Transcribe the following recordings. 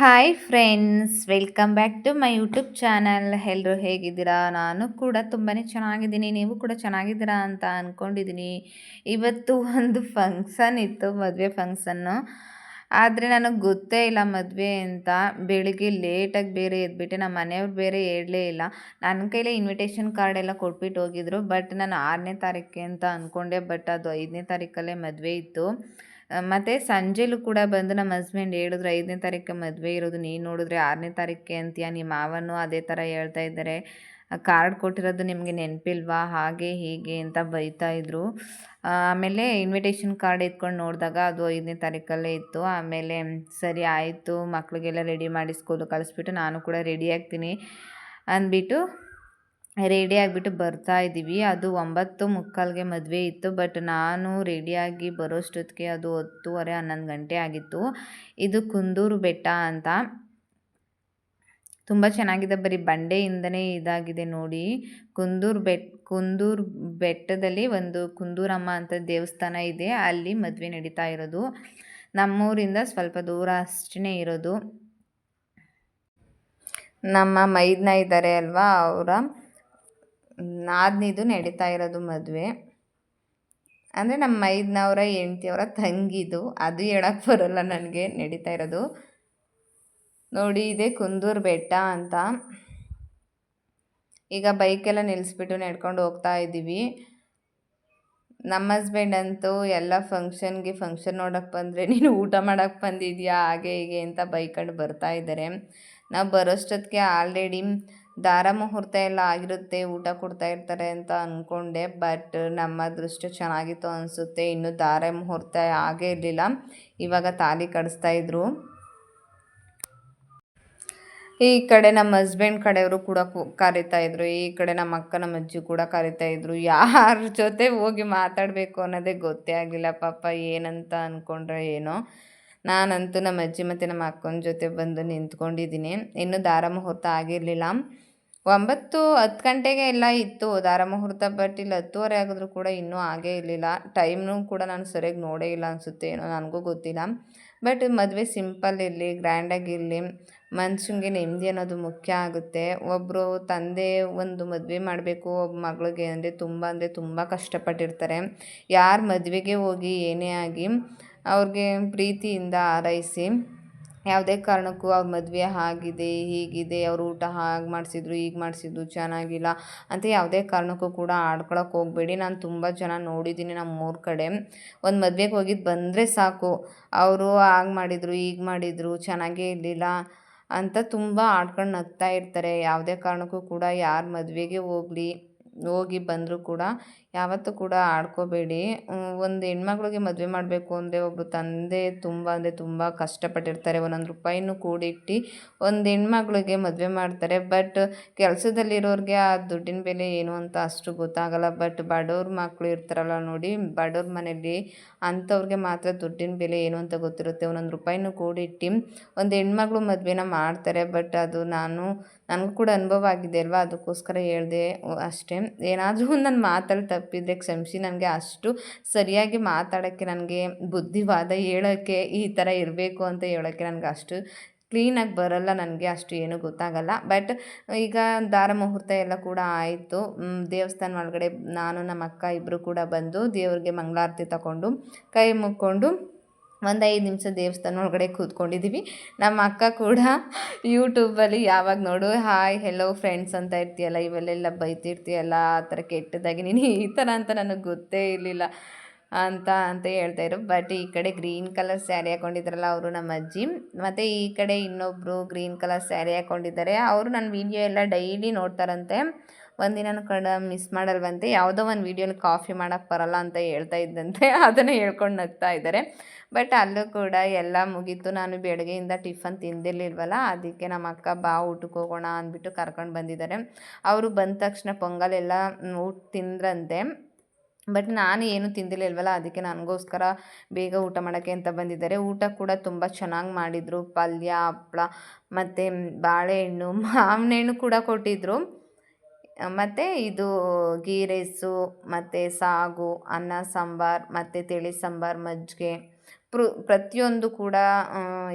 Hi friends welcome back to my YouTube channel ಎಲ್ಲರೂ ಹೇಗಿದ್ದೀರಾ? ನಾನು ಕೂಡ ತುಂಬಾ ಚೆನ್ನಾಗಿದ್ದೀನಿ. ನೀವು ಕೂಡ ಚೆನ್ನಾಗಿದ್ದೀರಾ ಅಂತ ಅಂದ್ಕೊಂಡಿದ್ದೀನಿ ಇವತ್ತು ಒಂದು ಫಂಕ್ಷನ್ ಇತ್ತು, ಮದುವೆ ಫಂಕ್ಷನ್ನು ಆದರೆ ನನಗೆ ಗೊತ್ತೇ ಇಲ್ಲ ಮದುವೆ ಅಂತ. ಬೆಳಿಗ್ಗೆ ಲೇಟಾಗಿ ಬೇರೆ ಎದ್ಬಿಟ್ಟೆ ನಮ್ಮ ಮನೆಯವ್ರು ಬೇರೆ ಹೇಳಲೇ ಇಲ್ಲ. ನನ್ನ ಕೈಲೇ ಇನ್ವಿಟೇಷನ್ ಕಾರ್ಡ್ ಎಲ್ಲ ಕೊಟ್ಬಿಟ್ಟು ಹೋಗಿದ್ರು. ಬಟ್ ನಾನು ಆರನೇ ತಾರೀಕೆ ಅಂತ ಅಂದ್ಕೊಂಡೆ ಬಟ್ ಅದು ಐದನೇ ತಾರೀಕಲ್ಲೇ ಮದುವೆ ಇತ್ತು. ಮತ್ತು ಸಂಜೆಲೂ ಕೂಡ ಬಂದು ನಮ್ಮ ಹಸ್ಬೆಂಡ್ ಹೇಳಿದ್ರು, ಐದನೇ ತಾರೀಕು ಮದುವೆ ಇರೋದು, ನೀನು ನೋಡಿದ್ರೆ ಆರನೇ ತಾರೀಕೆ ಅಂತೀಯ ನಿಮ್ಮ ಮಾವನು ಅದೇ ಥರ ಹೇಳ್ತಾ ಇದ್ದಾರೆ. ಕಾರ್ಡ್ ಕೊಟ್ಟಿರೋದು ನಿಮಗೆ ನೆನಪಿಲ್ವಾ? ಹಾಗೆ, ಹೀಗೆ ಅಂತ ಬೈತಾ ಇದ್ರು. ಆಮೇಲೆ ಇನ್ವಿಟೇಷನ್ ಕಾರ್ಡ್ ಎತ್ಕೊಂಡು ನೋಡಿದಾಗ ಅದು ಐದನೇ ತಾರೀಕಲ್ಲೇ ಇತ್ತು. ಆಮೇಲೆ, ಸರಿ ಆಯಿತು ಮಕ್ಕಳಿಗೆಲ್ಲ ರೆಡಿ ಮಾಡಿ ಸ್ಕೂಲಿಗೆ ಕಳಿಸ್ಬಿಟ್ಟು ನಾನು ಕೂಡ ರೆಡಿ ಆಗ್ತೀನಿ ಅಂದ್ಬಿಟ್ಟು ರೆಡಿ ಆಗಿಬಿಟ್ಟು ಬರ್ತಾ ಇದ್ದೀವಿ. ಅದು ಒಂಬತ್ತು ಮುಕ್ಕಾಲ್ಗೆ ಮದುವೆ ಇತ್ತು, ಬಟ್ ನಾನು ರೆಡಿಯಾಗಿ ಬರೋಷ್ಟೊತ್ತಿಗೆ ಅದು ಹತ್ತುವರೆ, ಹನ್ನೊಂದು ಗಂಟೆ ಆಗಿತ್ತು. ಇದು ಕುಂದೂರು ಬೆಟ್ಟ ಅಂತ. ತುಂಬ ಚೆನ್ನಾಗಿದೆ. ಬರೀ ಬಂಡೆಯಿಂದನೇ ಇದಾಗಿದೆ ನೋಡಿ. ಕುಂದೂರು ಬೆಟ್, ಕುಂದೂರು ಬೆಟ್ಟದಲ್ಲಿ ಒಂದು ಕುಂದೂರಮ್ಮ ಅಂತ ದೇವಸ್ಥಾನ ಇದೆ. ಅಲ್ಲಿ ಮದುವೆ ನಡೀತಾ ಇರೋದು. ನಮ್ಮೂರಿಂದ ಸ್ವಲ್ಪ ದೂರ ಅಷ್ಟೇ ಇರೋದು. ನಮ್ಮ ಮೈದ್ನ ಇದ್ದಾರೆ ಅಲ್ವಾ ಅವರ? ನಾದಿನಿದು ನಡೀತಾ ಇರೋದು ಮದುವೆ. ಅಂದರೆ ನಮ್ಮ ಮೈದ್ನವರ, ಹೆಂಡ್ತಿಯವರ, ತಂಗಿದು ಅದು ಹೇಳಕ್ಕೆ ಬರೋಲ್ಲ ನನಗೆ ನಡೀತಾ ಇರೋದು. ನೋಡಿ, ಇದೆ ಕುಂದೂರು ಬೆಟ್ಟ ಅಂತ. ಈಗ ಬೈಕೆಲ್ಲ ನಿಲ್ಲಿಸ್ಬಿಟ್ಟು ನಡ್ಕೊಂಡು ಹೋಗ್ತಾ ಇದ್ದೀವಿ. ನಮ್ಮ ಹಸ್ಬೆಂಡ್ ಅಂತೂ ಎಲ್ಲ ಫಂಕ್ಷನ್ಗೆ ಫಂಕ್ಷನ್ ನೋಡೋಕ್ಕೆ ಬಂದರೆ, ನೀನು ಊಟ ಮಾಡೋಕ್ಕೆ ಬಂದಿದ್ಯಾ? ಹಾಗೆ ಹೀಗೆ ಅಂತ ಬೈಕಲ್ಲಿ ಬರ್ತಾ ಇದ್ದಾರೆ. ನಾವು ಬರೋಷ್ಟೊತ್ತಿಗೆ ಆಲ್ರೆಡಿ ದಾರ ಮುಹೂರ್ತ ಎಲ್ಲ ಆಗಿರುತ್ತೆ, ಊಟ ಕೊಡ್ತಾ ಇರ್ತಾರೆ ಅಂತ ಅಂದ್ಕೊಂಡೆ ಬಟ್ ನಮ್ಮ ದೃಷ್ಟಿ ಚೆನ್ನಾಗಿತ್ತು ಅನಿಸುತ್ತೆ. ಇನ್ನು ದಾರ ಮುಹೂರ್ತ ಆಗೇ ಇರಲಿಲ್ಲ. ಇವಾಗ ತಾಲಿ ಕಡಿಸ್ತಾ ಈ ಕಡೆ ನಮ್ಮ ಹಸ್ಬೆಂಡ್ ಕಡೆಯವರು ಕೂಡ ಕರಿತಾ ಇದ್ರು. ಈ ಕಡೆ ನಮ್ಮ ಅಕ್ಕ, ನಮ್ಮ ಅಜ್ಜಿ ಕೂಡ ಕರಿತಾ ಇದ್ರು. ಯಾರ ಜೊತೆ ಹೋಗಿ ಮಾತಾಡಬೇಕು ಅನ್ನೋದೇ ಗೊತ್ತೇ ಆಗಿಲ್ಲ. ಪಾಪ ಏನಂತ ಅಂದ್ಕೊಂಡ್ರೆ ಏನೋ. ನಾನಂತೂ ನಮ್ಮ ಅಜ್ಜಿ ಮತ್ತು ನಮ್ಮ ಅಕ್ಕನ ಜೊತೆ ಬಂದು ನಿಂತ್ಕೊಂಡಿದ್ದೀನಿ. ಇನ್ನೂ ದಾರ ಮುಹೂರ್ತ ಆಗಿರಲಿಲ್ಲ. ಒಂಬತ್ತು, ಹತ್ತು ಗಂಟೆಗೆ ಎಲ್ಲ ಇತ್ತು ದಾರ ಮುಹೂರ್ತ ಬಟ್ ಇಲ್ಲಿ ಹತ್ತುವರೆ ಆಗಿದ್ರು ಕೂಡ ಇನ್ನೂ ಆಗೇ ಇರಲಿಲ್ಲ. ಟೈಮ್ನೂ ಕೂಡ ನಾನು ಸರಿಯಾಗಿ ನೋಡೇ ಇಲ್ಲ ಅನಿಸುತ್ತೆ ಏನೋ ನನಗೂ ಗೊತ್ತಿಲ್ಲ. ಬಟ್ ಮದುವೆ ಸಿಂಪಲ್ ಇರಲಿ ಗ್ರ್ಯಾಂಡಾಗಿರಲಿ ಮನುಷ್ಯಂಗೆ ನೆಮ್ಮದಿ ಅನ್ನೋದು ಮುಖ್ಯ ಆಗುತ್ತೆ. ಒಬ್ಬರು ತಂದೆ ಒಂದು ಮದುವೆ ಮಾಡಬೇಕು, ಒಬ್ಬ ಮಗಳಿಗೆ ಅಂದರೆ ತುಂಬ ಅಂದರೆ ತುಂಬ ಕಷ್ಟಪಟ್ಟಿರ್ತಾರೆ. ಯಾರು ಮದುವೆಗೆ ಹೋಗಿ ಏನೇ ಆಗಿ ಅವ್ರಿಗೆ ಪ್ರೀತಿಯಿಂದ ಹಾರೈಸಿ, ಯಾವುದೇ ಕಾರಣಕ್ಕೂ ಅವ್ರ ಮದುವೆ ಆಗಿದೆ, ಹೀಗಿದೆ, ಅವರು ಊಟ ಹಾಗೆ ಮಾಡಿಸಿದ್ರು, ಹೀಗೆ ಮಾಡಿಸಿದ್ರು, ಚೆನ್ನಾಗಿಲ್ಲ ಅಂತ ಯಾವುದೇ ಕಾರಣಕ್ಕೂ ಕೂಡ ಆಡ್ಕೊಳಕ್ಕೆ ಹೋಗಬೇಡಿ. ನಾನು ತುಂಬ ಜನ ನೋಡಿದ್ದೀನಿ ನಮ್ಮೂರ ಕಡೆ. ಒಂದು ಮದುವೆಗೆ ಹೋಗಿದ್ದು ಬಂದರೆ ಸಾಕು. ಅವರು ಹಾಗೆ ಮಾಡಿದರು, ಹೀಗೆ ಮಾಡಿದರು, ಚೆನ್ನಾಗೇ ಇರಲಿಲ್ಲ ಅಂತ ತುಂಬ ಆಡ್ಕೊಂಡು ನಗ್ತಾ ಇರ್ತಾರೆ. ಯಾವುದೇ ಕಾರಣಕ್ಕೂ ಕೂಡ ಯಾರು ಮದುವೆಗೆ ಹೋಗಲಿ, ಹೋಗಿ ಬಂದರೂ ಕೂಡ ಯಾವತ್ತೂ ಕೂಡ ಆಡ್ಕೋಬೇಡಿ. ಒಂದು ಹೆಣ್ಮಗ್ಳಿಗೆ ಮದುವೆ ಮಾಡಬೇಕು ಅಂದರೆ ಒಬ್ಬರು ತಂದೆ ತುಂಬ ಅಂದರೆ ತುಂಬ ಕಷ್ಟಪಟ್ಟಿರ್ತಾರೆ. ಒಂದೊಂದು ರೂಪಾಯಿನೂ ಕೂಡಿಟ್ಟು ಒಂದು ಹೆಣ್ಮಗ್ಳಿಗೆ ಮದುವೆ ಮಾಡ್ತಾರೆ. ಬಟ್ ಕೆಲಸದಲ್ಲಿರೋರಿಗೆ ಆ ದುಡ್ಡಿನ ಬೆಲೆ ಏನು ಅಂತ ಅಷ್ಟು ಗೊತ್ತಾಗಲ್ಲ. ಬಟ್ ಬಡವ್ರ ಮಕ್ಕಳು ಇರ್ತಾರಲ್ಲ ನೋಡಿ, ಬಡವ್ರ ಮನೆಯಲ್ಲಿ ಅಂಥವ್ರಿಗೆ ಮಾತ್ರ ದುಡ್ಡಿನ ಬೆಲೆ ಏನು ಅಂತ ಗೊತ್ತಿರುತ್ತೆ. ಒಂದೊಂದು ರೂಪಾಯಿನೂ ಕೂಡಿಟ್ಟು ಒಂದು ಹೆಣ್ಮಗಳು ಮದುವೆನ ಮಾಡ್ತಾರೆ. ಬಟ್ ಅದು ನಾನು, ನನಗೂ ಕೂಡ ಅನುಭವ ಆಗಿದೆ ಅಲ್ವಾ? ಅದಕ್ಕೋಸ್ಕರ ಹೇಳಿದೆ ಅಷ್ಟೇ. ಏನಾದರೂ ನನ್ನ ಮಾತಲ್ಲಿ ತಪ್ಪಿದರೆ ಕ್ಷಮಿಸಿ, ನನಗೆ ಅಷ್ಟು ಸರಿಯಾಗಿ ಮಾತಾಡೋಕ್ಕೆ, ನನಗೆ ಬುದ್ಧಿವಾದ ಹೇಳೋಕ್ಕೆ ಈ ಥರ ಇರಬೇಕು ಅಂತ ಹೇಳೋಕ್ಕೆ ನನಗೆ ಅಷ್ಟು ಕ್ಲೀನಾಗಿ ಬರೋಲ್ಲ, ನನಗೆ ಅಷ್ಟು ಏನೂ ಗೊತ್ತಾಗಲ್ಲ. ಬಟ್ ಈಗ ದಾರ ಮುಹೂರ್ತ ಎಲ್ಲ ಕೂಡ ಆಯಿತು. ದೇವಸ್ಥಾನ ಒಳಗಡೆ ನಾನು ನಮ್ಮ ಅಕ್ಕ ಇಬ್ಬರು ಕೂಡ ಬಂದು ದೇವರಿಗೆ ಮಂಗಳಾರತಿ ತಗೊಂಡು ಕೈ ಮುಕ್ಕೊಂಡು ಒಂದು ಐದು ನಿಮಿಷ ದೇವಸ್ಥಾನ ಒಳಗಡೆ ಕೂತ್ಕೊಂಡಿದ್ದೀವಿ ನಮ್ಮ ಅಕ್ಕ ಕೂಡ ಯೂಟ್ಯೂಬಲ್ಲಿ ಯಾವಾಗ ನೋಡು ಹಾಯ್ ಹೆಲೋ ಫ್ರೆಂಡ್ಸ್ ಅಂತ ಇರ್ತೀಯಲ್ಲ, ಇವೆಲ್ಲೆಲ್ಲ ಬೈತಿರ್ತೀಯಲ್ಲ, ಆ ಥರ ಕೆಟ್ಟದಾಗಿ ನೀನು ಈ ಥರ ಅಂತ ನನಗೆ ಗೊತ್ತೇ ಇರಲಿಲ್ಲ ಅಂತ ಅಂತ ಹೇಳ್ತಾಯಿದ್ರು ಬಟ್ ಈ ಕಡೆ ಗ್ರೀನ್ ಕಲರ್ ಸ್ಯಾರಿ ಹಾಕೊಂಡಿದ್ರಲ್ಲ ಅವರು ನಮ್ಮ ಅಜ್ಜಿ. ಮತ್ತು ಈ ಕಡೆ ಇನ್ನೊಬ್ಬರು ಗ್ರೀನ್ ಕಲರ್ ಸ್ಯಾರಿ ಹಾಕ್ಕೊಂಡಿದ್ದಾರೆ ಅವರು ನನ್ನ ವೀಡಿಯೋ ಎಲ್ಲ ಡೈಲಿ ನೋಡ್ತಾರಂತೆ. ಒಂದಿನ ಕಡ ಮಿಸ್ ಮಾಡಲ್ವಂತೆ. ಯಾವುದೋ ಒಂದು ವೀಡಿಯೋಲಿ ಕಾಫಿ ಮಾಡೋಕ್ಕೆ ಬರಲ್ಲ ಅಂತ ಹೇಳ್ತಾ ಇದ್ದಂತೆ. ಅದನ್ನು ಹೇಳ್ಕೊಂಡು ನಗ್ತಾ ಇದ್ದಾರೆ. ಬಟ್ ಅಲ್ಲೂ ಕೂಡ ಎಲ್ಲ ಮುಗೀತು. ನಾನು ಬೆಳಗ್ಗೆಯಿಂದ ಟಿಫನ್ ತಿಂದಿರಲಿಲ್ವಲ್ಲ, ಅದಕ್ಕೆ ನಮ್ಮ ಅಕ್ಕ ಬಾ ಊಟಕ್ಕೆ ಹೋಗೋಣ ಅಂದ್ಬಿಟ್ಟು ಕರ್ಕೊಂಡು ಬಂದಿದ್ದಾರೆ. ಅವರು ಬಂದ ತಕ್ಷಣ ಪೊಂಗಲ್ ಎಲ್ಲ ಊಟ ತಿಂದ್ರಂತೆ. ಬಟ್ ನಾನು ಏನು ತಿಂದಿರಲಿಲ್ವಲ್ಲ, ಅದಕ್ಕೆ ನನಗೋಸ್ಕರ ಬೇಗ ಊಟ ಮಾಡೋಕ್ಕೆ ಅಂತ ಬಂದಿದ್ದಾರೆ. ಊಟ ಕೂಡ ತುಂಬ ಚೆನ್ನಾಗಿ ಮಾಡಿದರು. ಪಲ್ಯ ಹಪ್ಪಳ ಮತ್ತು ಬಾಳೆಹಣ್ಣು ಮಾವಿನ ಹಣ್ಣು ಕೂಡ ಕೊಟ್ಟಿದ್ದರು ಮತ್ತು ಇದು ಗೀ ರೈಸು, ಮತ್ತು ಸಾಗು, ಅನ್ನ, ಸಾಂಬಾರು, ಮತ್ತು ತಿಳಿ ಸಾಂಬಾರು, ಮಜ್ಜಿಗೆ, ಪ್ರು, ಪ್ರತಿಯೊಂದು ಕೂಡ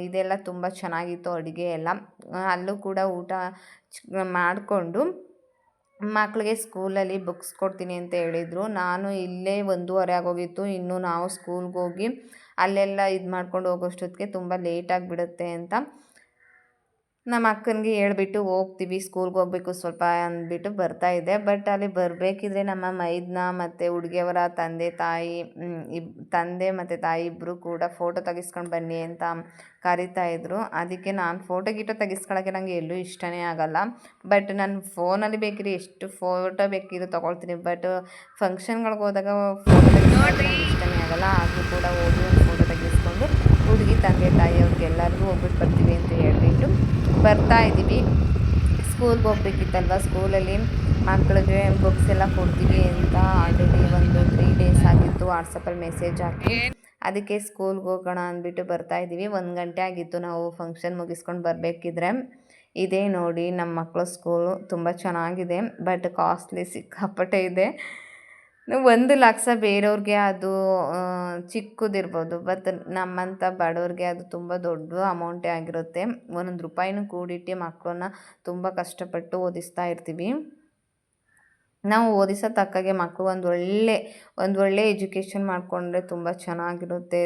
ಇದೆಲ್ಲ ತುಂಬ ಚೆನ್ನಾಗಿತ್ತು ಅಡುಗೆ ಎಲ್ಲ. ಅಲ್ಲೂ ಕೂಡ ಊಟ ಮಾಡಿಕೊಂಡು ಮಕ್ಕಳಿಗೆ ಸ್ಕೂಲಲ್ಲಿ ಬುಕ್ಸ್ ಕೊಡ್ತೀನಿ ಅಂತ ಹೇಳಿದರು. ನಾನು ಇಲ್ಲೇ ಒಂದೂವರೆ ಆಗೋಗಿತ್ತು. ಇನ್ನು ನಾವು ಸ್ಕೂಲ್ಗೆ ಹೋಗಿ ಅಲ್ಲೆಲ್ಲ ಇದು ಮಾಡ್ಕೊಂಡು ಹೋಗೋಷ್ಟೊತ್ತಿಗೆ ತುಂಬ ಲೇಟ್ ಆಗಿಬಿಡುತ್ತೆ ಅಂತ. ನಮ್ಮ ಅಕ್ಕನಿಗೆ ಹೇಳ್ಬಿಟ್ಟು ಹೋಗ್ತೀವಿ ಸ್ಕೂಲ್ಗೆ ಹೋಗ್ಬೇಕು ಸ್ವಲ್ಪ ಅಂದ್ಬಿಟ್ಟು ಬರ್ತಾಯಿದ್ದೆ ಬಟ್ ಅಲ್ಲಿ ಬರಬೇಕಿದ್ರೆ ನಮ್ಮ ಮೈದ್ನ ಮತ್ತು ಹುಡುಗಿಯವರ ತಂದೆ ತಾಯಿ ಇಬ್ ತಂದೆ ಮತ್ತು ತಾಯಿ ಇಬ್ಬರು ಕೂಡ ಫೋಟೋ ತೆಗೆಸ್ಕೊಂಡು ಬನ್ನಿ ಅಂತ ಕರಿತಾಯಿದ್ರು ಅದಕ್ಕೆ ನಾನು ಫೋಟೋ ಗೀಟೋ ತೆಗೆಸ್ಕೊಳ್ಳೋಕ್ಕೆ ನನಗೆ ಎಲ್ಲೂ ಇಷ್ಟನೇ ಆಗಲ್ಲ. ಬಟ್ ನಾನು ಫೋನಲ್ಲಿ ಬೇಕಿದ್ರೆ ಎಷ್ಟು ಫೋಟೋ ಬೇಕಿದ್ರು ತೊಗೊಳ್ತೀನಿ. ಬಟ್ ಫಂಕ್ಷನ್ಗಳಿಗೆ ಹೋದಾಗ ಫೋಟೋ ತೆಗಿಸ್ಕೊಳ್ಳೋಕೆ ಇಷ್ಟನೇ ಆಗಲ್ಲ. ಆದರೂ ಕೂಡ ಹೋಗಿ ಒಂದು ಫೋಟೋ ತೆಗೆಸ್ಕೊಂಡು ಹುಡುಗಿ ತಂದೆ ತಾಯಿ ಅವ್ರಿಗೆಲ್ಲರಿಗೂ ಹೋಗ್ಬಿಟ್ಟು ಬರ್ತೀವಿ ಅಂತ ಹೇಳಿಬಿಟ್ಟು ಬರ್ತಾ ಇದ್ದೀವಿ. ಸ್ಕೂಲ್ಗೆ ಹೋಗ್ಬೇಕಿತ್ತಲ್ವ? ಸ್ಕೂಲಲ್ಲಿ ಮಕ್ಕಳಿಗೆ ಬುಕ್ಸ್ ಎಲ್ಲ ಕೊಡ್ತೀವಿ ಅಂತ ಆಲ್ರೆಡಿ ಒಂದು ತ್ರೀ ಡೇಸ್ ಆಗಿತ್ತು. ವಾಟ್ಸಪ್ಪಲ್ಲಿ ಮೆಸೇಜ್ ಹಾಕಿ ಅದಕ್ಕೆ ಸ್ಕೂಲ್ಗೆ ಹೋಗೋಣ ಅಂದ್ಬಿಟ್ಟು ಬರ್ತಾ ಇದ್ದೀವಿ. ಒಂದು ಗಂಟೆ ಆಗಿತ್ತು ನಾವು ಫಂಕ್ಷನ್ ಮುಗಿಸ್ಕೊಂಡು ಬರಬೇಕಿದ್ರೆ. ಇದೇ ನೋಡಿ ನಮ್ಮ ಮಕ್ಕಳು ಸ್ಕೂಲು ತುಂಬ ಚೆನ್ನಾಗಿದೆ ಬಟ್ ಕಾಸ್ಟ್ಲಿ ಸಿಕ್ಕಾಪಟ್ಟೆ ಇದೆ. ಒಂದು ಲಕ್ಷ ಬೇರೆಯವ್ರಿಗೆ ಅದು ಚಿಕ್ಕದಿರ್ಬೋದು. ಬಟ್ ನಮ್ಮಂಥ ಬಡವ್ರಿಗೆ ಅದು ತುಂಬ ದೊಡ್ಡ ಅಮೌಂಟೇ ಆಗಿರುತ್ತೆ. ಒಂದೊಂದು ರೂಪಾಯಿನೂ ಕೂಡಿಟ್ಟು ಮಕ್ಕಳನ್ನ ತುಂಬ ಕಷ್ಟಪಟ್ಟು ಓದಿಸ್ತಾ ಇರ್ತೀವಿ. ನಾವು ಓದಿಸೋ ತಕ್ಕಾಗೆ ಮಕ್ಕಳು ಒಂದು ಒಳ್ಳೆ ಒಂದು ಒಳ್ಳೆ ಎಜುಕೇಷನ್ ಮಾಡಿಕೊಂಡ್ರೆ ತುಂಬ ಚೆನ್ನಾಗಿರುತ್ತೆ.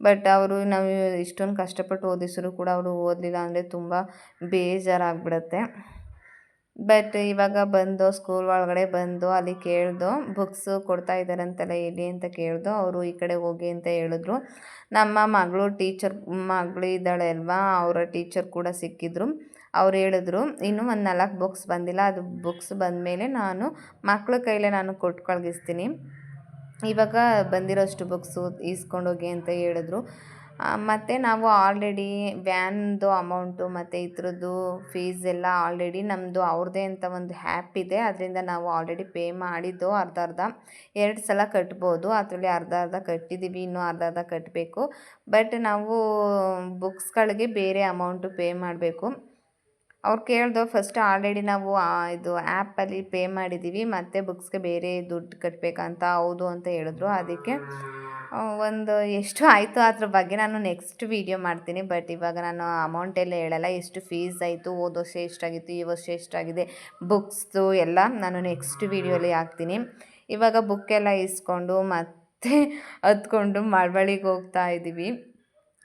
ಬಟ್ ಅವರು ನಾವು ಇಷ್ಟೊಂದು ಕಷ್ಟಪಟ್ಟು ಓದಿಸಿದ್ರು ಕೂಡ ಅವರು ಓದಲಿಲ್ಲ ಅಂದರೆ ತುಂಬ ಬೇಜಾರಾಗ್ಬಿಡುತ್ತೆ. ಬಟ್ ಇವಾಗ ಬಂದು ಸ್ಕೂಲ್ ಒಳಗಡೆ ಬಂದು ಅಲ್ಲಿ ಕೇಳ್ದು ಬುಕ್ಸು ಕೊಡ್ತಾ ಇದ್ದಾರಂತಲ್ಲ ಇಲ್ಲಿ ಅಂತ ಕೇಳ್ದು ಅವರು ಈ ಕಡೆ ಹೋಗಿ ಅಂತ ಹೇಳಿದ್ರು. ನಮ್ಮ ಮಗಳು ಟೀಚರ್ ಮಗಳು ಇದ್ದಾಳೆ ಅಲ್ವಾ, ಅವರ ಟೀಚರ್ ಕೂಡ ಸಿಕ್ಕಿದ್ರು. ಅವ್ರು ಹೇಳಿದ್ರು, ಇನ್ನೂ ಒಂದು ನಾಲ್ಕು ಬುಕ್ಸ್ ಬಂದಿಲ್ಲ, ಅದು ಬುಕ್ಸ್ ಬಂದಮೇಲೆ ನಾನು ಮಕ್ಕಳ ಕೈಲೇ ನಾನು ಕೊಟ್ಟು ಇವಾಗ ಬಂದಿರೋಷ್ಟು ಬುಕ್ಸು ಈಸ್ಕೊಂಡೋಗಿ ಅಂತ ಹೇಳಿದ್ರು. ಮತ್ತು ನಾವು ಆಲ್ರೆಡಿ ವ್ಯಾನ್ದು ಅಮೌಂಟು ಮತ್ತು ಇದ್ರದ್ದು ಫೀಸ್ ಎಲ್ಲ ಆಲ್ರೆಡಿ ನಮ್ಮದು ಅವ್ರದ್ದೇ ಅಂತ ಒಂದು ಹ್ಯಾಪ್ ಇದೆ. ಅದರಿಂದ ನಾವು ಆಲ್ರೆಡಿ ಪೇ ಮಾಡಿದ್ದು ಅರ್ಧ ಅರ್ಧ. ಎರಡು ಸಲ ಕಟ್ಬೋದು. ಅದರಲ್ಲಿ ಅರ್ಧ ಅರ್ಧ ಕಟ್ಟಿದ್ದೀವಿ ಇನ್ನೂ ಅರ್ಧ ಅರ್ಧ ಕಟ್ಟಬೇಕು ಬಟ್ ನಾವು ಬುಕ್ಸ್ಗಳಿಗೆ ಬೇರೆ ಅಮೌಂಟು ಪೇ ಮಾಡಬೇಕು. ಅವ್ರು ಕೇಳ್ದೋ ಫಸ್ಟ್ ಆಲ್ರೆಡಿ ನಾವು ಇದು ಆ್ಯಪಲ್ಲಿ ಪೇ ಮಾಡಿದ್ದೀವಿ ಮತ್ತು ಬುಕ್ಸ್ಗೆ ಬೇರೆ ದುಡ್ಡು ಕಟ್ಟಬೇಕಂತ ಹೌದು ಅಂತ ಹೇಳಿದ್ರು. ಅದಕ್ಕೆ ಒಂದು ಎಷ್ಟು ಆಯಿತು ಅದ್ರ ಬಗ್ಗೆ ನಾನು ನೆಕ್ಸ್ಟ್ ವೀಡಿಯೋ ಮಾಡ್ತೀನಿ. ಬಟ್ ಇವಾಗ ನಾನು ಅಮೌಂಟ್ ಎಲ್ಲ ಹೇಳಲ್ಲ. ಎಷ್ಟು ಫೀಸ್ ಆಯಿತು ಹೋದ ವರ್ಷ ಎಷ್ಟಾಗಿತ್ತು, ಈ ವರ್ಷ ಎಷ್ಟಾಗಿದೆ ಬುಕ್ಸ್ದು ಎಲ್ಲ ನಾನು ನೆಕ್ಸ್ಟ್ ವೀಡಿಯೋಲಿ ಹಾಕ್ತೀನಿ. ಇವಾಗ ಬುಕ್ ಎಲ್ಲ ಇಸ್ಕೊಂಡು ಮತ್ತೆ ಹತ್ಕೊಂಡು ಮಳವಳಿಗೆ ಹೋಗ್ತಾ ಇದ್ದೀವಿ.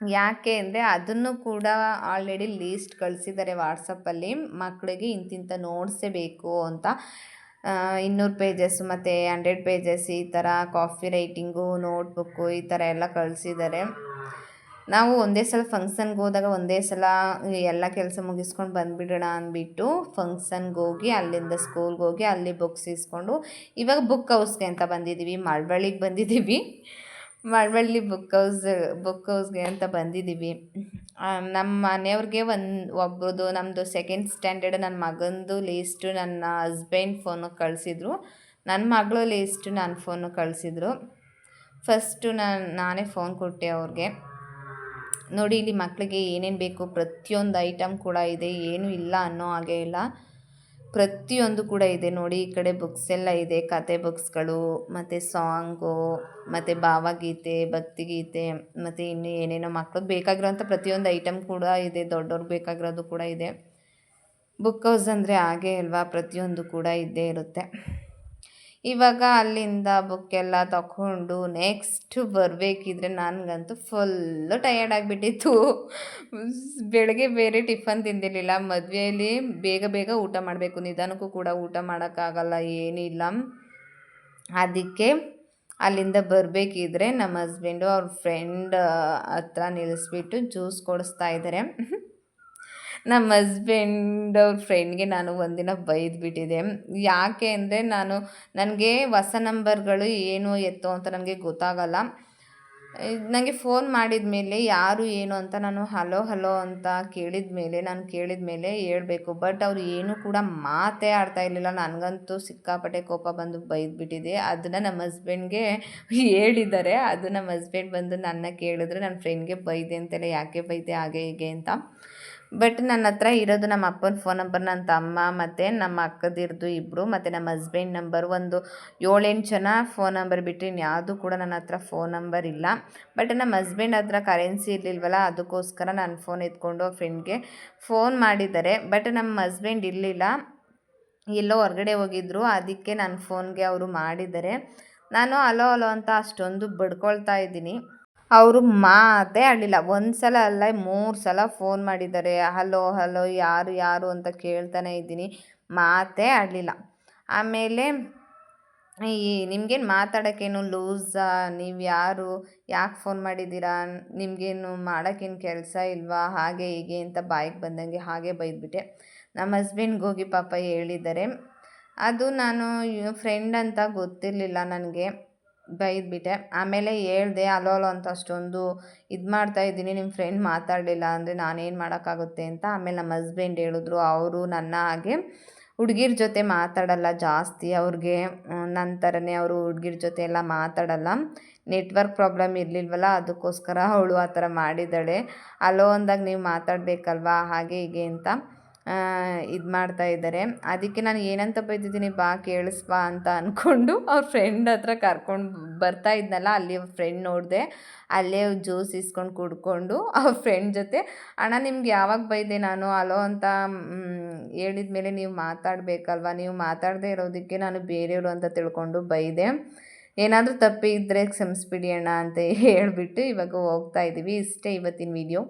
ಯಾಕೆ ಅಂದರೆ ಅದನ್ನು ಕೂಡ ಆಲ್ರೆಡಿ ಲೀಸ್ಟ್ ಕಳಿಸಿದ್ದಾರೆ ವಾಟ್ಸಪ್ಪಲ್ಲಿ ಮಕ್ಕಳಿಗೆ ಇಂತಿಂಥ ನೋಡಿಸಬೇಕು ಬೇಕು ಅಂತ. ಇನ್ನೂರು ಪೇಜಸ್ ಮತ್ತು ಹಂಡ್ರೆಡ್ ಪೇಜಸ್ ಈ ಥರ ಕಾಫಿ ರೈಟಿಂಗು ನೋಟ್ಬುಕ್ಕು ಈ ಥರ ಎಲ್ಲ ಕಳಿಸಿದ್ದಾರೆ. ನಾವು ಒಂದೇ ಸಲ ಫಂಕ್ಷನ್ಗೆ ಹೋದಾಗ ಒಂದೇ ಸಲ ಎಲ್ಲ ಕೆಲಸ ಮುಗಿಸ್ಕೊಂಡು ಬಂದುಬಿಡೋಣ ಅಂದ್ಬಿಟ್ಟು ಫಂಕ್ಷನ್ಗೆ ಹೋಗಿ, ಅಲ್ಲಿಂದ ಸ್ಕೂಲ್ಗೆ ಹೋಗಿ, ಅಲ್ಲಿ ಬುಕ್ಸ್ ಇಸ್ಕೊಂಡು, ಇವಾಗ ಬುಕ್ ಹೌಸ್ಗೆ ಅಂತ ಬಂದಿದ್ದೀವಿ ಮಳಬಳ್ಳಿಗೆ ಬಂದಿದ್ದೀವಿ. ಮಳವಳ್ಳಿ ಬುಕ್ ಹೌಸ್ ಬುಕ್ ಹೌಸ್ಗೆ ಅಂತ ಬಂದಿದ್ದೀವಿ. ನಮ್ಮ ಮನೆಯವ್ರಿಗೆ ಒಂದು ಒಬ್ಬರದು ನಮ್ಮದು ಸೆಕೆಂಡ್ ಸ್ಟ್ಯಾಂಡರ್ಡ್ ನನ್ನ ಮಗಂದು ಲೀಸ್ಟು ನನ್ನ ಹಸ್ಬೆಂಡ್ ಫೋನು ಕಳಿಸಿದ್ರು. ನನ್ನ ಮಗಳು ಲೀಸ್ಟು ನನ್ನ ಫೋನು ಕಳಿಸಿದ್ರು. ಫಸ್ಟು ನಾನು, ನಾನೇ ಫೋನ್ ಕೊಟ್ಟೆ ಅವ್ರಿಗೆ. ನೋಡಿ, ಇಲ್ಲಿ ಮಕ್ಕಳಿಗೆ ಏನೇನು ಬೇಕು, ಪ್ರತಿಯೊಂದು ಐಟಮ್ ಕೂಡ ಇದೆ, ಏನೂ ಇಲ್ಲ ಅನ್ನೋ ಹಾಗೆ ಇಲ್ಲ. ಪ್ರತಿಯೊಂದು ಕೂಡ ಇದೆ ನೋಡಿ, ಈ ಕಡೆ ಬುಕ್ಸ್ ಎಲ್ಲ ಇದೆ ಕತೆ ಬುಕ್ಸ್ಗಳು ಮತ್ತು ಸಾಂಗು ಮತ್ತು ಭಾವಗೀತೆ, ಭಕ್ತಿಗೀತೆ, ಮತ್ತು ಇನ್ನು ಏನೇನೋ ಮಕ್ಳಿಗೆ ಬೇಕಾಗಿರೋಂಥ ಪ್ರತಿಯೊಂದು ಐಟಮ್ ಕೂಡ ಇದೆ, ದೊಡ್ಡವ್ರಿಗೆ ಬೇಕಾಗಿರೋದು ಕೂಡ ಇದೆ. ಬುಕ್ ಹೌಸ್ ಅಂದರೆ ಹಾಗೇ ಅಲ್ವಾ, ಪ್ರತಿಯೊಂದು ಕೂಡ ಇದ್ದೇ ಇರುತ್ತೆ. ಇವಾಗ ಅಲ್ಲಿಂದ ಬುಕ್ಕೆಲ್ಲ ತಗೊಂಡು ನೆಕ್ಸ್ಟ್ ಬರಬೇಕಿದ್ರೆ ನನಗಂತೂ ಫುಲ್ಲು ಟಯರ್ಡ್ ಆಗಿಬಿಟ್ಟಿತ್ತು. ಬೆಳಗ್ಗೆ ಬೇರೆ ಟಿಫನ್ ತಿಂದಿರಲಿಲ್ಲ, ಮದುವೆಯಲ್ಲಿ ಬೇಗ ಬೇಗ ಊಟ ಮಾಡಬೇಕು. ನಿಧಾನಕ್ಕೂ ಕೂಡ ಊಟ ಮಾಡೋಕ್ಕಾಗಲ್ಲ ಏನಿಲ್ಲ ಅದಕ್ಕೆ ಅಲ್ಲಿಂದ ಬರಬೇಕಿದ್ರೆ ನಮ್ಮ ಹಸ್ಬೆಂಡು ಅವ್ರ ಫ್ರೆಂಡ್ ಹತ್ರ ನಿಲ್ಲಿಸ್ಬಿಟ್ಟು ಜ್ಯೂಸ್ ಕೊಡಿಸ್ತಾ ಇದ್ದಾರೆ. ನಮ್ಮ ಹಸ್ಬೆಂಡ್ ಅವ್ರ ಫ್ರೆಂಡ್ಗೆ ನಾನು ಒಂದಿನ ಬೈದ್ಬಿಟ್ಟಿದೆ. ಯಾಕೆ ಅಂದರೆ ನಾನು, ನನಗೆ ಹೊಸ ನಂಬರ್ಗಳು ಏನು ಎತ್ತು ಅಂತ ನನಗೆ ಗೊತ್ತಾಗಲ್ಲ. ನನಗೆ ಫೋನ್ ಮಾಡಿದ ಮೇಲೆ ಯಾರು ಏನು ಅಂತ ನಾನು ಹಲೋ ಹಲೋ ಅಂತ ಕೇಳಿದ ಮೇಲೆ ನಾನು ಕೇಳಿದ ಮೇಲೆ ಹೇಳಬೇಕು. ಬಟ್ ಅವ್ರು ಏನು ಕೂಡ ಮಾತೇ ಆಡ್ತಾ ಇರಲಿಲ್ಲ. ನನಗಂತೂ ಸಿಕ್ಕಾಪಟ್ಟೆ ಕೋಪ ಬಂದು ಬೈದ್ಬಿಟ್ಟಿದೆ. ಅದನ್ನು ನಮ್ಮ ಹಸ್ಬೆಂಡ್ಗೆ ಹೇಳಿದ್ದಾರೆ. ಅದು ನಮ್ಮ ಹಸ್ಬೆಂಡ್ ಬಂದು ನನ್ನ ಕೇಳಿದ್ರೆ ನನ್ನ ಫ್ರೆಂಡ್ಗೆ ಬೈದೆ ಅಂತೆಲ್ಲ, ಯಾಕೆ ಬೈದೆ? ಹಾಗೆ ಹೀಗೆ ಅಂತ. ಬಟ್ ನನ್ನ ಹತ್ರ ಇರೋದು ನಮ್ಮ ಅಪ್ಪನ ಫೋನ್ ನಂಬರ್ ನನ್ನ ತಮ್ಮ ಮತ್ತು ನಮ್ಮ ಅಕ್ಕದಿರ್ದು ಇಬ್ಬರು ಮತ್ತು ನಮ್ಮ ಹಸ್ಬೆಂಡ್ ನಂಬರ್ ಒಂದು ಏಳೆಂಟು ಜನ ಫೋನ್ ನಂಬರ್ ಬಿಟ್ಟರೆ ಇನ್ಯಾವುದು ಕೂಡ ನನ್ನ ಹತ್ರ ಫೋನ್ ನಂಬರ್ ಇಲ್ಲ. ಬಟ್ ನಮ್ಮ ಹಸ್ಬೆಂಡ್ ಹತ್ರ ಕರೆನ್ಸಿ ಇರಲಿಲ್ವಲ್ಲ, ಅದಕ್ಕೋಸ್ಕರ ನಾನು ಫೋನ್ ಎತ್ಕೊಂಡು ಫ್ರೆಂಡ್ಗೆ ಫೋನ್ ಮಾಡಿದ್ದಾರೆ. ಬಟ್ ನಮ್ಮ ಹಸ್ಬೆಂಡ್ ಇರಲಿಲ್ಲ. ಎಲ್ಲೋ ಹೊರಗಡೆ ಹೋಗಿದ್ರು. ಅದಕ್ಕೆ ನನ್ನ ಫೋನ್ಗೆ ಅವರು ಮಾಡಿದ್ದಾರೆ. ನಾನು ಅಲೋ ಅಲೋ ಅಂತ ಅಷ್ಟೊಂದು ಬಡ್ಕೊಳ್ತಾ ಇದ್ದೀನಿ. ಅವರು ಮಾತೇ ಆಡಲಿಲ್ಲ. ಒಂದು ಸಲ ಅಲ್ಲ ಮೂರು ಸಲ ಫೋನ್ ಮಾಡಿದ್ದಾರೆ. ಹಲೋ ಹಲೋ, ಯಾರು ಯಾರು ಅಂತ ಕೇಳ್ತಾನೆ ಇದ್ದೀನಿ. ಮಾತೇ ಆಡಲಿಲ್ಲ. ಆಮೇಲೆ ಈ ನಿಮ್ಗೇನು ಮಾತಾಡೋಕ್ಕೇನು ಲೂಸಾ? ನೀವು ಯಾರು? ಯಾಕೆ ಫೋನ್ ಮಾಡಿದ್ದೀರಾ? ನಿಮಗೇನು ಮಾಡೋಕ್ಕೇನು ಕೆಲಸ ಇಲ್ವಾ? ಹಾಗೆ, ಹೀಗೆ ಅಂತ ಬಾಯಿಗೆ ಬಂದಂಗೆ ಹಾಗೆ ಬೈದ್ಬಿಟ್ಟೆ. ನಮ್ಮ ಹಸ್ಬೆಂಡ್ಗೆ ಹೋಗಿ ಪಾಪ ಹೇಳಿದ್ದಾರೆ. ಅದು ನಾನು ಫ್ರೆಂಡ್ ಅಂತ ಗೊತ್ತಿರಲಿಲ್ಲ ನನಗೆ. ಬೈದ್ಬಿಟ್ಟೆ. ಆಮೇಲೆ ಹೇಳ್ದೆ, ಅಲೋ ಅಲೋ ಅಂತ ಅಷ್ಟೊಂದು ಇದು ಮಾಡ್ತಾ ಇದ್ದೀನಿ ನಿಮ್ಮ ಫ್ರೆಂಡ್ ಮಾತಾಡಲಿಲ್ಲ ಅಂದರೆ ನಾನೇನು ಮಾಡೋಕ್ಕಾಗುತ್ತೆ ಅಂತ? ಆಮೇಲೆ ನಮ್ಮ ಹಸ್ಬೆಂಡ್ ಹೇಳಿದ್ರು, ಅವರು ನನ್ನ ಹಾಗೆ ಹುಡ್ಗಿರ ಜೊತೆ ಮಾತಾಡಲ್ಲ ಜಾಸ್ತಿ. ಅವ್ರಿಗೆ ನನ್ನ ಥರನೇ ಅವರು ಹುಡ್ಗಿರ ಜೊತೆ ಎಲ್ಲ ಮಾತಾಡಲ್ಲ. ನೆಟ್ವರ್ಕ್ ಪ್ರಾಬ್ಲಮ್ ಇರಲಿಲ್ವಲ್ಲ, ಅದಕ್ಕೋಸ್ಕರ ಅವಳು ಆ ಥರ ಮಾಡಿದ್ದಾಳೆ. ಅಲೋ ಅಂದಾಗ ನೀವು ಮಾತಾಡಬೇಕಲ್ವಾ? ಹಾಗೆ ಹೀಗೆ ಅಂತ. ಇದು ಮಾಡ್ತಾ ಇದ್ದಾರೆ. ಅದಕ್ಕೆ ನಾನು ಏನಂತ ಬೈದಿದ್ದೀನಿ, ಬಾ ಕೇಳಿಸ್ಬಾ ಅಂತ ಅಂದ್ಕೊಂಡು ಅವ್ರ ಫ್ರೆಂಡ್ ಹತ್ರ ಕರ್ಕೊಂಡು ಬರ್ತಾ ಇದ್ನಲ್ಲ, ಅಲ್ಲಿ ಫ್ರೆಂಡ್ ನೋಡಿದೆ, ಅಲ್ಲೇ ಜ್ಯೂಸ್ ಇಸ್ಕೊಂಡು ಕುಡ್ಕೊಂಡು ಅವ್ರ ಫ್ರೆಂಡ್ ಜೊತೆ, ಅಣ್ಣ, ನಿಮ್ಗೆ ಯಾವಾಗ ಬೈದೆ ನಾನು? ಅಲೋ ಅಂತ ಹೇಳಿದ ಮೇಲೆ ನೀವು ಮಾತಾಡಬೇಕಲ್ವ? ನೀವು ಮಾತಾಡದೇ ಇರೋದಕ್ಕೆ ನಾನು ಬೇರೆಯವರು ಅಂತ ತಿಳ್ಕೊಂಡು ಬೈದೆ. ಏನಾದರೂ ತಪ್ಪಿದ್ದರೆ ಕ್ಷಮಿಸ್ಬಿಡಿ ಅಣ್ಣ, ಅಂತ ಹೇಳಿಬಿಟ್ಟು ಇವಾಗ ಹೋಗ್ತಾ ಇದ್ದೀವಿ ಇಷ್ಟೇ ಇವತ್ತಿನ ವಿಡಿಯೋ